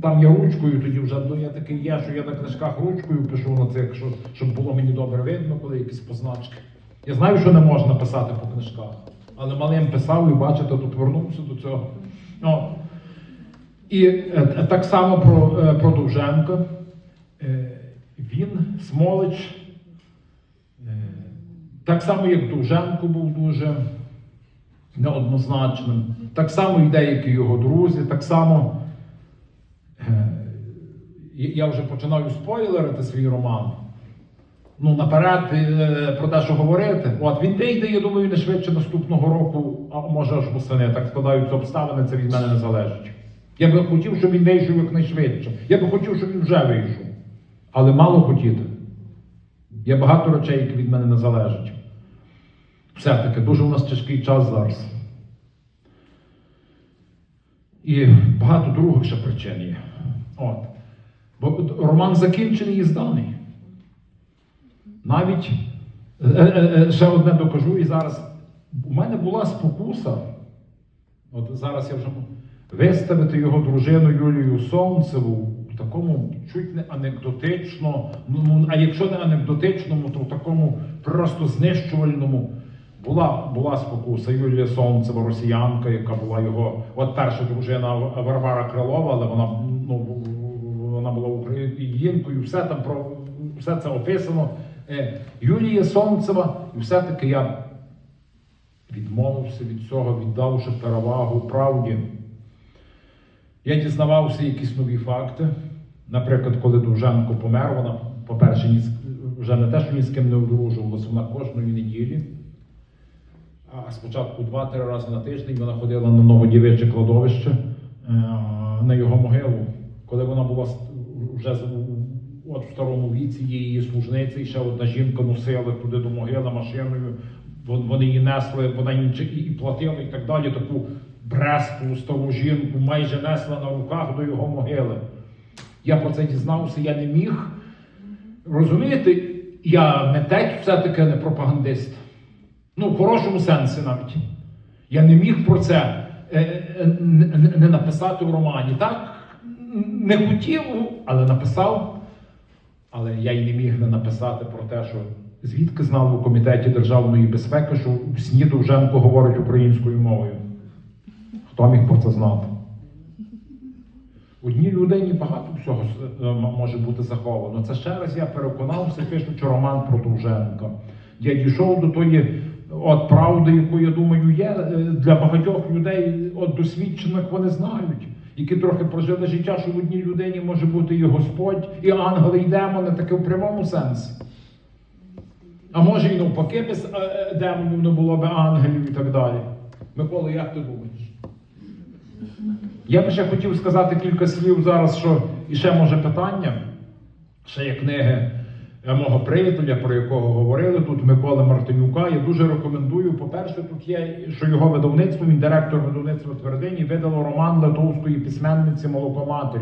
там я ручкою тоді вже, ну я такий є, що я на книжках ручкою пишу на цих, що, щоб було мені добре видно, коли якісь позначки. Я знаю, що не можна писати по книжках, але малим писав і бачите, тут вернувся до цього. О. І е, так само про, е, про Довженка. Е, він, Смолич, е, так само, як Довженко був дуже неоднозначним, так само і деякі його друзі, так само. Е, Я вже починаю спойлерити свій роман. Ну, наперед е, про те, що говорити. От він вийде, я думаю, не швидше наступного року, а може аж восени. Так складаються обставини, це від мене не залежить. Я би хотів, щоб він вийшов якнайшвидше. Я би хотів, щоб він вже вийшов. Але мало хотіти. Є багато речей, які від мене не залежать. Все-таки дуже у нас тяжкий час зараз. І багато других ще причин є. От. Бо роман закінчений і зданий. Навіть е, е, е, ще одне докажу, і зараз у мене була спокуса. От зараз я вже виставити його дружину Юлію Сонцеву в такому чуть не анекдотично, ну, ну а якщо не анекдотичному, то в такому просто знищувальному. Була, була спокуса Юлія Сонцева, росіянка, яка була його, от перша дружина Варвара Крилова, але вона ну, була українкою, все там про все це описано. Е, Юлія Сонцева, і все-таки я відмовився від цього, віддавши перевагу правді. Я дізнавався якісь нові факти. Наприклад, коли Довженко помер, вона, по-перше, вже не те, що ні з ким не одружувалася, вона кожної неділі. А спочатку два-три рази на тиждень вона ходила на новодівиче кладовище е, на його могилу. Коли вона була вже от в старому віці, є її служниця, і ще одна жінка носила туди до могили машиною. Вони її несли, вона їм і платила і так далі. Таку бресту стару жінку майже несла на руках до його могили. Я про це дізнався, я не міг. Розумієте, я митець все-таки не пропагандист. Ну, в хорошому сенсі навіть. Я не міг про це е, е, не- не написати в романі. Так, не хотів, але написав. Але я й не міг не написати про те, що звідки знав у комітеті державної безпеки, що сні Довженко говорить українською мовою. Хто міг про це знати? Одній людині багато всього е, може бути заховано. Це ще раз я переконався, пишучи роман про Довженка. Я дійшов до тої от правди, яку я думаю, є е, для багатьох людей, от досвідчених вони знають, які трохи прожили життя, що в одній людині може бути і Господь, і ангели, і демони, таке в прямому сенсі. А може і навпаки без е, е, демонів не було би ангелів і так далі. Микола, як ти думаєш? Я би ще хотів сказати кілька слів зараз, що і ще може питання. Ще є книги мого приятеля, про якого говорили тут, Микола Мартинюка. Я дуже рекомендую. По-перше, тут є, що його видавництво, він директор видавництва твердині, видало роман литовської письменниці Молокоматері.